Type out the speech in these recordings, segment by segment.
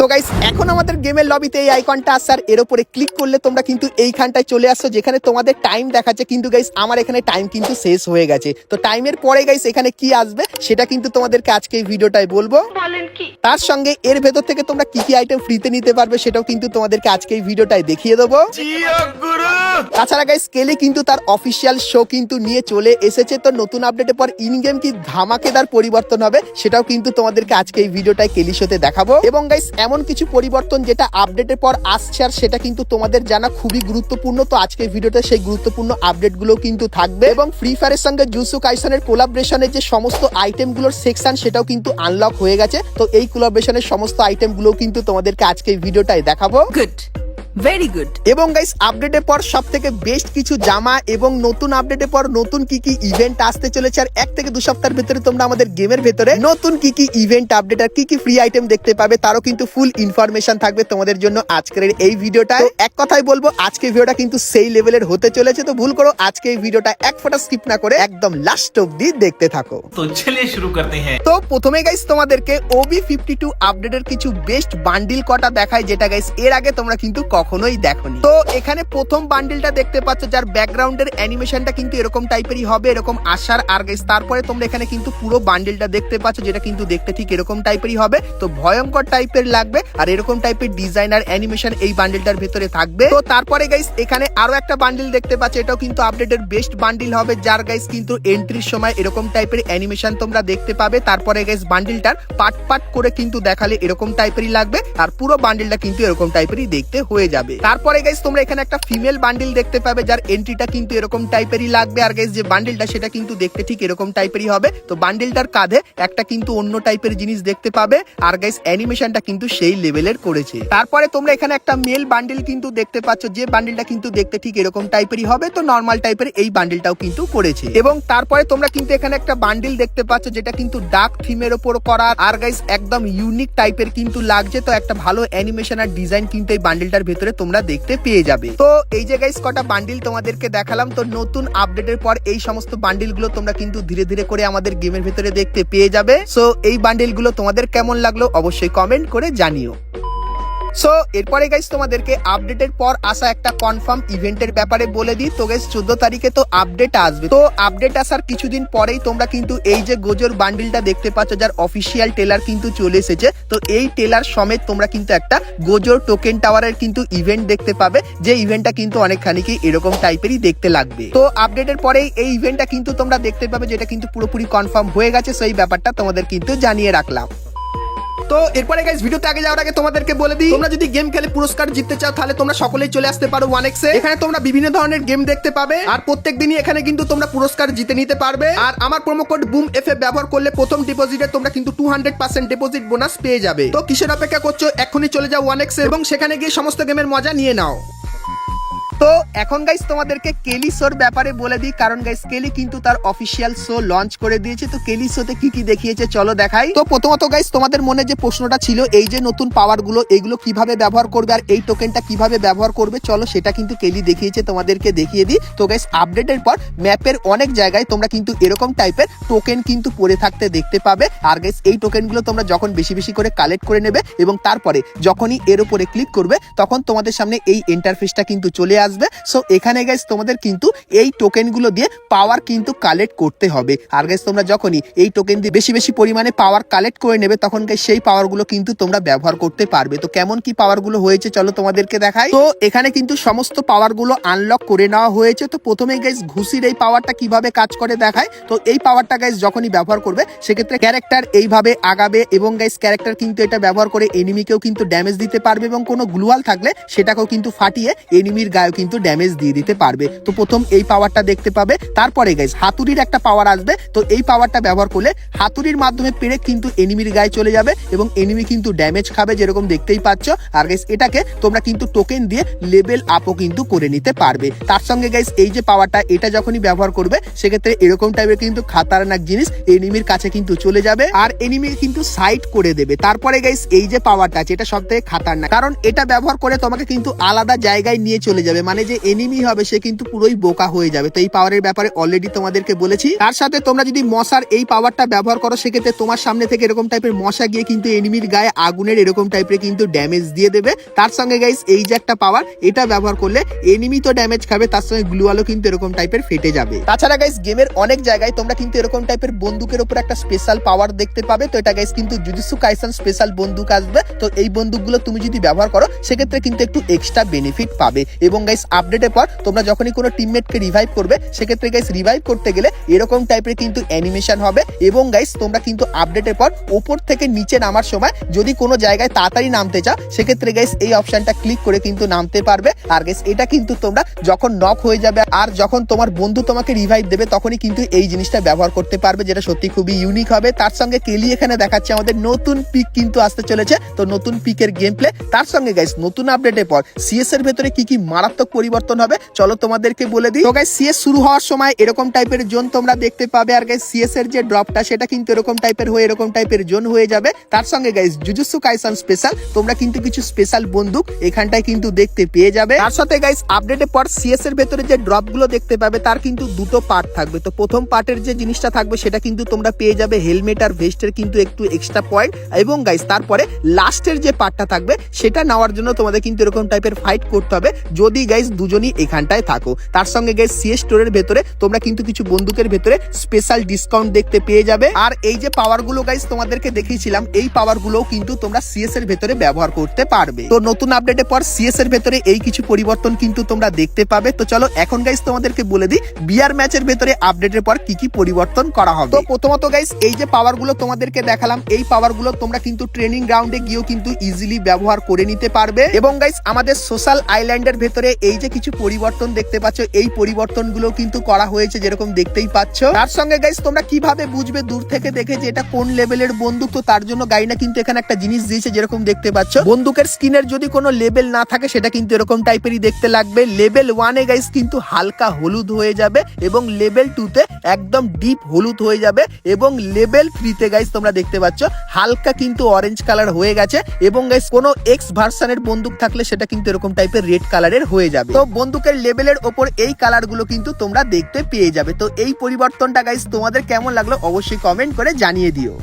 তো গাইস এখন আমাদের গেমের লবিতে এই আইকনটা আসার এর উপরে ক্লিক করলে তোমরা কিন্তু এইখানটায় চলে আসছো যেখানে তোমাদের টাইম দেখাচ্ছে। কিন্তু গাইস আমার এখানে টাইম কিন্তু শেষ হয়ে গেছে। তো টাইমের পরে গাইস এখানে কি আসবে সেটা কিন্তু তোমাদেরকে আজকে এই ভিডিওটায় বলব। বলেন কি? তার সঙ্গে এর ভেতর থেকে তোমরা কি কি আইটেম ফ্রিতে নিতে পারবে সেটাও কিন্তু তোমাদেরকে আজকে এই ভিডিওটায় দেখিয়ে দেবো। তাছাড়া গাইস কেলি কিন্তু তার অফিসিয়াল শো কিন্তু নিয়ে চলে এসেছে। তো নতুন আপডেটের পর ইন গেম কি ধামাকেদার পরিবর্তন হবে সেটাও কিন্তু তোমাদেরকে আজকে এই ভিডিওটায় কেলি শোতে দেখাবো। এবং গাইস এমন কিছু পরিবর্তন যেটা আপডেটের পর আসছে আর সেটা কিন্তু তোমাদের জানা খুবই গুরুত্বপূর্ণ। তো আজকে ভিডিওতে সেই গুরুত্বপূর্ণ আপডেটগুলো কিন্তু থাকবে এবং ফ্রি ফায়ারের সঙ্গে জুসু কাইসনের কোলাবরেশনের যে সমস্ত আইটেমগুলোর সেকশন সেটাও কিন্তু আনলক হয়ে গেছে। তো এই কোলাবরেশনের সমস্ত আইটেমগুলো কিন্তু তোমাদেরকে আজকে ভিডিওটায় দেখাবো। গুড ভেরি গুড এবং গাইস আপডেটের পর সব থেকে বেস্ট কিছু জামা এবং নতুন আপডেটের পর নতুন কি কি ইভেন্ট আসতে চলেছে আর এক থেকে দু সপ্তাহের তোমরা আমাদের গেমের নতুন কি কি ইভেন্ট আপডেট আর কি কি ফ্রি আইটেম দেখতে পাবে তারও কিন্তু ফুল ইনফরমেশন থাকবে তোমাদের জন্য আজকের এই ভিডিওটা এক কথাই বলব আজকে ভিডিওটা কিন্তু সেই লেভেলের হতে চলেছে তো ভুল করো আজকে এই ভিডিওটা এক ফোটা স্কিপ না করে একদম লাস্ট অবধি দেখতে থাকো। তো শুরু করতে হ্যাঁ। তো প্রথমে গাইস তোমাদেরকে ওবি ফিফটি টু আপডেটের কিছু বেস্ট বান্ডিল কটা দেখায় যেটা গাইস এর আগে তোমরা কিন্তু কখনোই দেখোনি। তো এখানে প্রথম বান্ডিলটা দেখতে পাচ্ছ, যার ব্যাকগ্রাউন্ডের অ্যানিমেশনটা কিন্তু এরকম টাইপেরই হবে, এরকম আসার আর গাইস তারপরে তোমরা এখানে কিন্তু পুরো বান্ডিলটা দেখতে পাচ্ছ, যেটা কিন্তু দেখতে ঠিক এরকম টাইপেরই হবে। তো ভয়ঙ্কর টাইপের লাগবে, আর এরকম টাইপের ডিজাইন আর অ্যানিমেশন এই বান্ডিলটার ভেতরে থাকবে। তো তারপরে গাইস এখানে আরও একটা বান্ডিল দেখতে পাচ্ছ, এটাও কিন্তু আপডেটের বেস্ট বান্ডিল হবে, যার গাইস কিন্তু এন্ট্রির সময় এরকম টাইপের অ্যানিমেশন তোমরা দেখতে পাবে। তারপরে গাইস বান্ডিলটার পাট পাট করে কিন্তু দেখালে এরকম টাইপেরই লাগবে, আর পুরো বান্ডিলটা কিন্তু এরকম টাইপেরই দেখতে হয়ে যাবে। তারপরে গাইস তোমরা এখানে একটা ফিমেল বান্ডিল দেখতে পাবে, যার এন্ট্রিটা কিন্তু এরকম টাইপেরই লাগবে। আর গাইস যে বান্ডিলটা সেটা কিন্তু দেখতে ঠিক এরকম টাইপেরই হবে। তো বান্ডিলটার কাঁধে একটা কিন্তু অন্য টাইপের জিনিস দেখতে পাবে। আর গাইস অ্যানিমেশনটা কিন্তু সেই লেভেলের করেছে। তারপরে তোমরা এখানে একটা মেল বান্ডিল কিন্তু দেখতে পাচ্ছ, যে বান্ডিলটা কিন্তু দেখতে ঠিক এরকম টাইপেরই হবে। তো নর্মাল টাইপের এই বান্ডিলটাও কিন্তু করেছে। এবং তারপরে তোমরা কিন্তু এখানে একটা বান্ডিল দেখতে পাচ্ছ, যেটা কিন্তু ডার্ক থিমের ওপর করা। আর গাইস একদম ইউনিক টাইপের কিন্তু লাগছে। তো একটা ভালো অ্যানিমেশন আর ডিজাইন কিন্তু এই বান্ডিলটার ভেতরে তোমরা দেখতে পেয়ে যাবে। তো এই যে গাইস কটা বান্ডিল তোমাদেরকে দেখালাম, তো নতুন আপডেটের পর এই সমস্ত বান্ডিলগুলো তোমরা কিন্তু ধীরে ধীরে করে আমাদের গেমের ভেতরে দেখতে পেয়ে যাবে। সো এই বান্ডিলগুলো তোমাদের কেমন লাগল অবশ্যই কমেন্ট করে জানিও। সো এরপরে গাইস তোমাদেরকে আপডেটের পর আসা একটা কনফার্ম ইভেন্টের ব্যাপারে বলে দিই। তো গাইস চোদ্দ তারিখে তো আপডেট আসবে। তো আপডেট আসার কিছুদিন পরেই তোমরা কিন্তু এই যে গোজোর বান্ডিলটা দেখতে পাচ্ছ, যার অফিসিয়াল টেলার কিন্তু চলে এসেছে, তো এই টেলার সমেত তোমরা কিন্তু একটা গোজোর টোকেন টাওয়ারের কিন্তু ইভেন্ট দেখতে পাবে। যে ইভেন্টটা কিন্তু অনেকখানি কি এরকম টাইপেরই দেখতে লাগবে। তো আপডেটের পরেই এই ইভেন্টটা কিন্তু তোমরা দেখতে পাবে, যেটা কিন্তু পুরোপুরি কনফার্ম হয়ে গেছে, সেই ব্যাপারটা তোমাদের কিন্তু জানিয়ে রাখলাম। তো এরপরে গাইস ভিডিওতে আগে যাওয়ার আগে তোমাদেরকে বলে দিই, তোমরা যদি গেম খেলে পুরস্কার জিততে চাও, তাহলে তোমরা সকলেই চলে আসতে পারো ওয়ান এক্সে এখানে তোমরা বিভিন্ন ধরনের গেম দেখতে পাবে, আর প্রত্যেক দিনই এখানে কিন্তু তোমরা পুরস্কার জিতে নিতে পারবে। আর আমার প্রোমো কোড বুম এফ ব্যবহার করলে প্রথম ডিপোজিটে তোমরা কিন্তু two hundred percent deposit bonus পেয়ে যাবে। তো কিসের অপেক্ষা করছ? এখনই চলে যাও ওয়ান এক্সে এবং সেখানে গিয়ে সমস্ত গেমের মজা নিয়ে নাও। এখন গাইস তোমাদেরকে কেলি শোর ব্যাপারে বলে দিই, কারণ গাইস কেলি কিন্তু তার অফিসিয়াল শো লঞ্চ করে দিয়েছে। তো কেলি শোতে কি কি দেখিয়েছে, চলো দেখাই। তো প্রথমত গাইস তোমাদের মনে যে প্রশ্নটা ছিল, এই যে নতুন পাওয়ারগুলো, এগুলো কীভাবে ব্যবহার করবে আর এই টোকেনটা কীভাবে ব্যবহার করবে, চলো সেটা কিন্তু কেলি দেখিয়েছে, তোমাদেরকে দেখিয়ে দিই। তো গাইস আপডেটের পর ম্যাপের অনেক জায়গায় তোমরা কিন্তু এরকম টাইপের টোকেন কিন্তু পড়ে থাকতে দেখতে পাবে। আর গাইস এই টোকেনগুলো তোমরা যখন বেশি বেশি করে কালেক্ট করে নেবে এবং তারপরে যখনই এর উপরে ক্লিক করবে, তখন তোমাদের সামনে এই ইন্টারফেসটা কিন্তু চলে আসবে। সো এখানে গাইস তোমাদের কিন্তু এই টোকেনগুলো দিয়ে পাওয়ার কিন্তু কালেক্ট করতে হবে। আর গাইস তোমরা যখনই এই টোকেন দিয়ে বেশি বেশি পরিমাণে পাওয়ার কালেক্ট করে নেবে, তখন গাইস সেই পাওয়ারগুলো কিন্তু তোমরা ব্যবহার করতে পারবে। তো কেমন কি পাওয়ারগুলো হয়েছে চলো তোমাদেরকে দেখাই। তো এখানে কিন্তু সমস্ত পাওয়ারগুলো আনলক করে নেওয়া হয়েছে। তো প্রথমেই গাইস ঘুষির এই পাওয়ারটা কীভাবে কাজ করে দেখায় তো এই পাওয়ারটা গাইস যখনই ব্যবহার করবে, সেক্ষেত্রে ক্যারেক্টার এইভাবে আগাবে এবং গাইস ক্যারেক্টার কিন্তু এটা ব্যবহার করে এনিমিকেও কিন্তু ড্যামেজ দিতে পারবে এবং কোনো গ্লুয়াল থাকলে সেটাকেও কিন্তু ফাটিয়ে এনিমির গায়েও কিন্তু ড্যামেজ দিয়ে দিতে পারবে। তো প্রথম এই পাওয়ারটা দেখতে পাবে। তারপরে গাইস হাতুড়ির একটা পাওয়ার আসবে। তো এই পাওয়ারটা ব্যবহার করলে হাতুড়ির মাধ্যমে পেরে কিন্তু এনিমির গায়ে চলে যাবে এবং এনিমি কিন্তু ড্যামেজ খাবে যেরকম দেখতেই পাচ্ছ। আর গাইস এটাকে তোমরা কিন্তু টোকেন দিয়ে লেভেল আপও কিন্তু করে নিতে পারবে। তার সঙ্গে গাইস এই যে পাওয়ারটা এটা যখনই ব্যবহার করবে, সেক্ষেত্রে এরকম টাইপের কিন্তু খাতারনাক জিনিস এনিমির কাছে কিন্তু চলে যাবে। আর এনিমি কিন্তু সাইড করে দেবে। তারপরে গাইস এই যে পাওয়ারটা আছে এটা সব থেকে খাতারনাক। কারণ এটা ব্যবহার করে তোমাকে কিন্তু আলাদা জায়গায় নিয়ে চলে যাবে। মানে যে এনিমি হবে, সে কিন্তু পুরোই বোকা হয়ে যাবে। তো এই পাওয়ারের ব্যাপারে অলরেডি তোমাদেরকে বলেছি। তার সাথে তোমরা যদি মশার এই পাওয়ারটা ব্যবহার করো, সেক্ষেত্রে তোমার সামনে থেকে এরকম টাইপের মশা গিয়ে কিন্তু এনিমির গায়ে আগুনের এরকম টাইপের কিন্তু ড্যামেজ দিয়ে দেবে। তার সঙ্গে গাইস এই যে একটা পাওয়ার এটা ব্যবহার করলে এনিমি তো ড্যামেজ খাবে, তার সঙ্গে গ্লুয়ালও কিন্তু এরকম টাইপের ফেটে যাবে। তাছাড়া গাইস গেমের অনেক জায়গায় তোমরা কিন্তু এরকম টাইপের বন্দুকের উপর একটা স্পেশাল পাওয়ার দেখতে পাবে। তো এটা গাইস কিন্তু জুজুসু কাইসান স্পেশাল বন্দুক আসবে। তো এই বন্দুকগুলো তুমি যদি ব্যবহার করো, সেক্ষেত্রে কিন্তু একটু এক্সট্রা বেনিফিট পাবে। এবং গাইস আপডেটের পর তোমরা যখনই কোনো টিমমেটকে রিভাইভ করবে, সেক্ষেত্রে গাইস রিভাইভ করতে গেলে এরকম টাইপের কিন্তু অ্যানিমেশন হবে এবং গাইস তোমরা কিন্তু আপডেটের পর উপর থেকে নিচে নামার সময় যদি কোনো জায়গায় তাড়াতাড়ি নামতে চাও, সেক্ষেত্রে গাইস এই অপশনটা ক্লিক করে কিন্তু নামতে পারবে। আর গাইস এটা কিন্তু তোমরা যখন নক হয়ে যাবে আর যখন তোমার বন্ধু তোমাকে রিভাইভ দেবে, তখনই কিন্তু এই জিনিসটা ব্যবহার করতে পারবে, যেটা সত্যি খুবই ইউনিক হবে। তার সঙ্গে কেলি এখানে দেখাচ্ছে, আমাদের নতুন পিক কিন্তু আসতে চলেছে। তো নতুন পিকের গেম প্লে তার সঙ্গে গাইস নতুন আপডেটের পর সিএস এর ভেতরে কি কি মারাত্মক পরিবর্তন হবে। চলো তোমাদেরকে বলে দিই। তো গাইস সিএস শুরু হওয়ার সময় এরকম টাইপের জোন তোমরা দেখতে পাবে। আর গাইস সিএস এর যে ড্রপটা সেটা কিন্তু এরকম টাইপের হয়ে, এরকম টাইপের জোন হয়ে যাবে। তার সঙ্গে গাইস জুজুসু কাইসান স্পেশাল তোমরা কিন্তু কিছু স্পেশাল বন্দুক এখানটায় কিন্তু দেখতে পেয়ে যাবে। তার সাথে গাইস আপডেটের পর সিএস এর ভেতরে যে ড্রপগুলো দেখতে পাবে, তার কিন্তু দুটো পার্ট থাকবে। তো প্রথম পার্টের যে জিনিসটা থাকবে, সেটা কিন্তু তোমরা পেয়ে যাবে। হেলমেট আর ভেস্টের কিন্তু একটু এক্সট্রা পয়েন্ট এবং গাইস তারপরে লাস্টের যে পার্টটা থাকবে, সেটা নেওয়ার জন্য তোমাদের কিন্তু এরকম টাইপের ফাইট করতে হবে। যদি গাইস দুজনই এখানটায় থাকো। তার সঙ্গে গাইস সিএস স্টোরের ভেতরে তোমরা কিন্তু কিছু বন্দুকের ভেতরে স্পেশাল ডিসকাউন্ট দেখতে পেয়ে যাবে। আর এই যে পাওয়ারগুলো গাইস তোমাদেরকে দেখিয়েছিলাম, এই পাওয়ার গুলোও কিন্তু তোমরা সিএস এর ভেতরে ব্যবহার করতে পারবে। তো নতুন আপডেটের পর সিএস এর ভেতরে এই কিছু পরিবর্তন কিন্তু তোমরা দেখতে পাবে। তো চলো এখন গাইস তোমাদেরকে বলে দিই বিয়ার ম্যাচের ভেতরে আপডেটের পর কি কি পরিবর্তন করা হবে। তো প্রথমত গাইস এই যে পাওয়ারগুলো তোমাদেরকে দেখালাম, এই পাওয়ারগুলো তোমরা কিন্তু ট্রেনিং গ্রাউন্ডে গিয়েও কিন্তু ইজিলি ব্যবহার করে নিতে পারবে। এবং গাইস আমাদের সোশ্যাল আইল্যান্ডের ভেতরে এই যে কিছু পরিবর্তন দেখতে পাচ্ছ। এই পরিবর্তনগুলো কিন্তু করা হয়েছে যেরকম দেখতেই পাচ্ছ। তার সঙ্গে গাইস তোমরা কীভাবে বুঝবে দূর থেকে দেখে যে এটা কোন লেভেলের বন্দুক? তো তার জন্য গাইনা কিন্তু এখানে একটা জিনিস দিয়েছে যেরকম দেখতে পাচ্ছ। বন্দুকের স্কিনের যদি কোনো লেভেল না থাকে, সেটা কিন্তু এরকম টাইপেরই দেখতে লাগবে। লেভেল ওয়ানে গাইস কিন্তু হালকা হলুদ হয়ে যাবে এবং লেভেল টুতে একদম ডিপ হলুদ হয়ে যাবে এবং লেভেল থ্রিতে গাইস তোমরা দেখতে পাচ্ছ, হালকা কিন্তু অরেঞ্জ কালার হয়ে গেছে এবং গাইস কোনো এক্স ভার্সনের বন্দুক থাকলে সেটা কিন্তু এরকম টাইপের রেড কালারের হয়ে যাবে। তো বন্দুকের লেভেলের ওপর এই কালারগুলো কিন্তু তোমরা দেখতে পেয়ে যাবে। তো এই পরিবর্তনটা গাইস তোমাদের কেমন লাগল অবশ্যই কমেন্ট করে জানিয়ে দিও।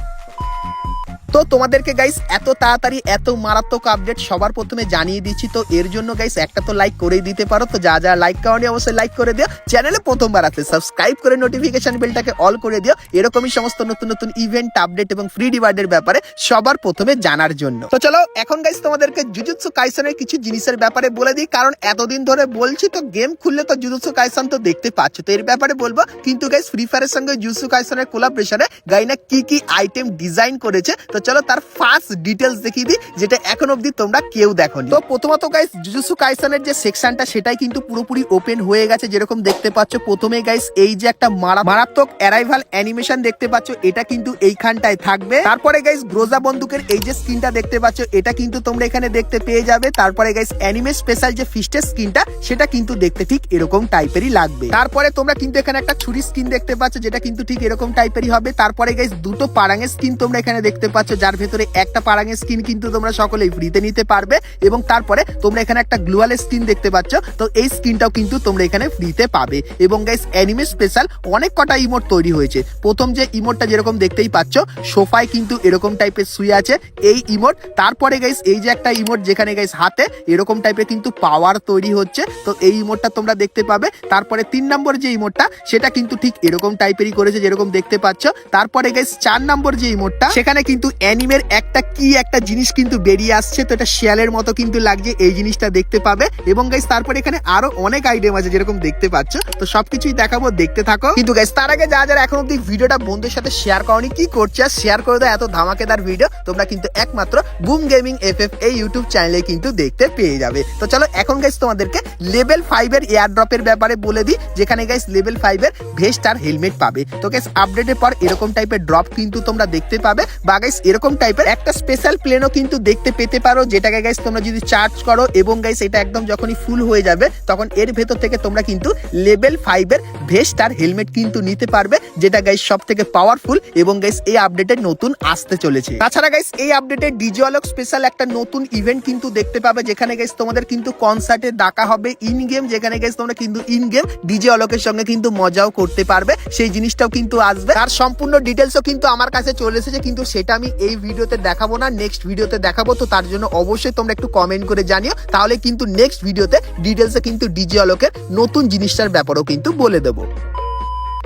তো তোমাদেরকে গাইস এত তাড়াতাড়ি, এত মারাত্মক আপডেট সবার প্রথমে জানিয়ে দিচ্ছি। তো এর জন্য গাইস একটা তো লাইক করেই দিতে পারো। তো যা যা লাইক করেনি অবশ্যই লাইক করে দিও। চ্যানেলে প্রথমবার আসলে সাবস্ক্রাইব করে নোটিফিকেশন বেলটাকে অল করে দিও। এরকমই সমস্ত নতুন নতুন ইভেন্ট আপডেট এবং ফ্রি ডিভাইডের ব্যাপারে সবার প্রথমে জানার জন্য। তো চলো, এখন গাইস তোমাদেরকে জুজুৎসু কাইসনের কিছু জিনিসের ব্যাপারে বলে দিই। কারণ এতদিন ধরে বলছি তো গেম খুললে তো জুজুৎসু কাইসন তো দেখতে পাচ্ছ। তো এর ব্যাপারে বলব, কিন্তু গাইস ফ্রি ফায়ারের সঙ্গে জুজুৎসু কাইসনের কোলাবরেশনে গাইনা কি কি আইটেম ডিজাইন করেছে? তো চলো তার ফার্স্ট ডিটেলস দেখিয়ে দিই, যেটা এখন অবধি তোমরা কেউ দেখোনি। তো প্রথমত গাইস জুজুৎসু কাইসনের যে সেকশনটা সেটাই কিন্তু পুরোপুরি ওপেন হয়ে গেছে, যেরকম দেখতে পাচ্ছ। প্রথমে গাইস এই যে একটা মারা- মারাত্মক অ্যারাইভাল অ্যানিমেশন দেখতে পাচ্ছ, এটা কিন্তু এইখানটায় থাকবে। তারপরে গাইস গ্রোজা বন্দুকের এই যে স্কিনটা দেখতে পাচ্ছ, এটা কিন্তু তোমরা এখানে দেখতে পেয়ে যাবে। তারপরে গাইস অ্যানিমে স্পেশাল যে ফিস্টের স্কিনটা সেটা কিন্তু দেখতে ঠিক এরকম টাইপেরই লাগবে। তারপরে তোমরা কিন্তু এখানে একটা ছুরি স্কিন দেখতে পাচ্ছ, যেটা কিন্তু ঠিক এরকম টাইপেরই হবে। তারপরে গাইস দুটো পারাঙের স্কিন তোমরা এখানে দেখতে পাচ্ছ যার ভেতরে একটা পারাঙের স্কিন কিন্তু তোমরা সকলেই ফ্রিতে নিতে পারবে এবং তারপরে তোমরা এখানে একটা গ্লুয়ালের স্কিন দেখতে পাচ্ছ। তো এই স্কিনটাও কিন্তু তোমরা এখানে ফ্রিতে পাবে। এবং গাইস অ্যানিমে স্পেশাল অনেক কটা ইমোট তৈরি হয়েছে। প্রথম যে ইমোটটা যেরকম দেখতেই পাচ্ছ, সোফায় কিন্তু এরকম টাইপের শুয়ে আছে এই ইমোট তারপরে গাইস এই যে একটা ইমোট যেখানে গাইস হাতে এরকম টাইপের কিন্তু পাওয়ার তৈরি হচ্ছে। তো এই ইমোটটা তোমরা দেখতে পাবে। তারপরে তিন নম্বর যে ইমোটটা সেটা কিন্তু ঠিক এরকম টাইপেরই করেছে যেরকম দেখতে পাচ্ছ। তারপরে গাইস চার নম্বর যে ইমোটটা সেখানে কিন্তু অ্যানিমের একটা কি একটা জিনিস কিন্তু বেরিয়ে আসছে, তো এটা শিয়ালের মতো কিন্তু লাগছে, এই জিনিসটা দেখতে পাবে। এবং গাইস তারপরে এখানে আরও অনেক আইটেম আছে যেরকম দেখতে পাচ্ছ। তো সবকিছুই দেখাবো, দেখতে থাকো। কিন্তু গাইস তার আগে যা যারা এখন অব্দি ভিডিওটা বন্ধুদের সাথে শেয়ার করনি, কি করছে? আর শেয়ার করে দাও এত ধামাকেদার ভিডিও তোমরা কিন্তু একমাত্র বুম গেমিং এফ এফ এই ইউটিউব চ্যানেলে কিন্তু দেখতে পেয়ে যাবে। তো চলো, এখন গাইস তোমাদেরকে লেভেল ফাইভ এর এয়ার ড্রপের ব্যাপারে বলে দিই। যেখানে গাইস লেভেল ফাইভ এর ভেস্ট আর হেলমেট পাবে। তো গাইস আপডেটের পর এরকম টাইপের ড্রপ কিন্তু তোমরা দেখতে পাবে। বা গাইস এরকম টাইপের একটা স্পেশাল প্লেনও কিন্তু দেখতে পেতে পারো, যেটাকে গাইস তোমরা যদি চার্জ করো এবং গাইস এটা একদম যখনই ফুল হয়ে যাবে, তখন এর ভেতর থেকে তোমরা কিন্তু লেভেল ফাইভের ভেস্ট আর হেলমেট কিন্তু নিতে পারবে, যেটা গাইস সব থেকে পাওয়ারফুল এবং গাইস এই আপডেটে নতুন আসতে চলেছে। তাছাড়া গাইস এই আপডেটে ডিজে আলোক স্পেশাল একটা নতুন ইভেন্ট কিন্তু দেখতে পাবে, যেখানে গাইস তোমাদের কিন্তু কনসার্টে ডাকা হবে ইন গেম যেখানে গাইস তোমরা কিন্তু ইন গেম ডিজে আলোকের সঙ্গে কিন্তু মজাও করতে পারবে, সেই জিনিসটাও কিন্তু আসবে। আর সম্পূর্ণ ডিটেলসও কিন্তু আমার কাছে চলে এসেছে, কিন্তু সেটা আমি এই ভিডিওতে দেখাবো না নেক্সট ভিডিওতে দেখাবো, তো তার জন্য অবশ্যই তোমরা একটু কমেন্ট করে জানিও। তাহলে কিন্তু নেক্সট ভিডিওতে ডিটেলসে কিন্তু ডিজে আলোকের নতুন জিনিসটার ব্যাপারেও কিন্তু বলে দেবো।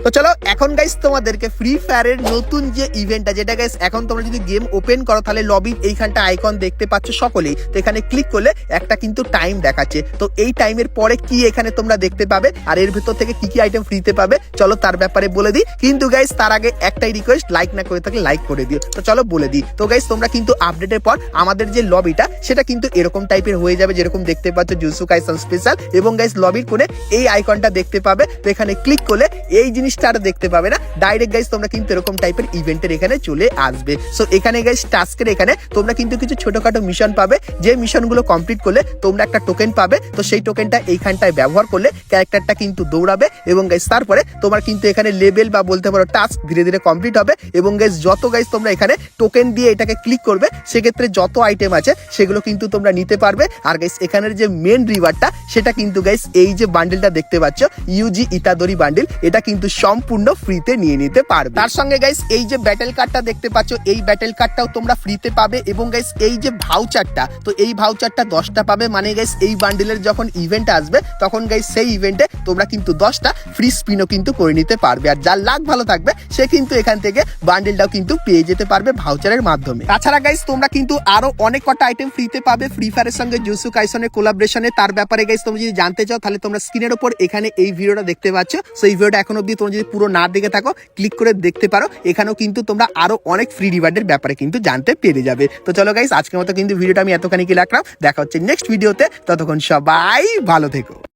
তো চলো, এখন গাইস তোমাদেরকে ফ্রি ফায়ারের নতুন যে ইভেন্টটা যেটা গাইস এখন তোমরা যদি গেম ওপেন করো, তাহলে লবির এইখানটা আইকন দেখতে পাচ্ছ সকলেই। তো এখানে ক্লিক করলে একটা কিন্তু টাইম দেখাচ্ছে। তো এই টাইমের পরে কি এখানে তোমরা দেখতে পাবে? আর এর ভেতর থেকে কি কি আইটেম ফ্রিতে পাবে? চলো তার ব্যাপারে বলে দিই। কিন্তু গাইস তার আগে একটাই রিকোয়েস্ট লাইক না করে থাকলে লাইক করে দিও। তো চলো বলে দিই। তো গাইস তোমরা কিন্তু আপডেটের পর আমাদের যে লবিটা সেটা কিন্তু এরকম টাইপের হয়ে যাবে, যেরকম দেখতে পাচ্ছ জুসু কাইসন স্পেশাল এবং গাইস লবির কোণে এই আইকনটা দেখতে পাবে। তো এখানে ক্লিক করলে এই জিনিসটা আর দেখতে পাবে না। ডাইরেক্ট গাইস তোমরা কিন্তু এরকম টাইপের ইভেন্টের এখানে চলে আসবে। সো এখানে গাইস টাস্কের এখানে তোমরা কিন্তু কিছু ছোটখাটো মিশন পাবে। যে মিশনগুলো কমপ্লিট করলে তোমরা একটা টোকেন পাবে। তো সেই টোকেনটা এইখানটায় ব্যবহার করলে ক্যারেক্টারটা কিন্তু দৌড়াবে এবং গাইস তারপরে তোমার কিন্তু এখানে লেভেল বা বলতে পারো টাস্ক ধীরে ধীরে কমপ্লিট হবে এবং গাইস যত গাইস তোমরা এখানে টোকেন দিয়ে এটাকে ক্লিক করবে, সেক্ষেত্রে যত আইটেম আছে, সেগুলো কিন্তু তোমরা নিতে পারবে। আর গাইস এখানের যে মেন রিওয়ার্ডটা সেটা কিন্তু গাইস এই যে বান্ডেলটা দেখতে পাচ্ছ ইউজি ইতাদরি বান্ডেল এটা কিন্তু সম্পূর্ণ ফ্রিতে নিয়ে নিতে পারবে। তার সঙ্গে গাইস এই যে ব্যাটেল কার্ডটা দেখতে পাচ্ছ, এই ব্যাটেল কার্ডটাও তোমরা ফ্রিতে পাবে এবং গাইস এই যে ভাউচারটা তো এই ভাউচারটা দশটা পাবে মানে গাইস এই বান্ডেলের যখন ইভেন্ট আসবে, তখন গাইস সেই ইভেন্টে তোমরা কিন্তু দশটা ফ্রি স্পিনও কিন্তু করে নিতে পারবে। আর যার লাখ ভালো থাকবে, সে কিন্তু এখান থেকে বান্ডেলটাও কিন্তু পেয়ে যেতে পারবে ভাউচারের মাধ্যমে। তাছাড়া গাইস তোমরা কিন্তু আরও অনেক কটা আইটেম ফ্রিতে পাবে। ফ্রি ফায়ারের সঙ্গে জুসু কাইসনের কোলাবরেশনে তার ব্যাপারে গাইস তোমরা যদি জানতে চাও, তাহলে তোমরা স্ক্রিনের উপর এখানে এই ভিডিওটা দেখতে পাচ্ছ। সো এই ভিডিওটা এখন অব্দি তোমরা যদি পুরো না দেখে থাকো ক্লিক করে দেখতে পারো। এখানেও কিন্তু তোমরা আরও অনেক ফ্রি রিওয়ার্ডের ব্যাপারে কিন্তু জানতে পেরে যাবে। তো চলো গাইস আজকের মতো কিন্তু ভিডিওটা আমি এতখানি কি রাখলাম? দেখা হচ্ছে নেক্সট ভিডিওতে ততক্ষণ সবাই ভালো থেকো।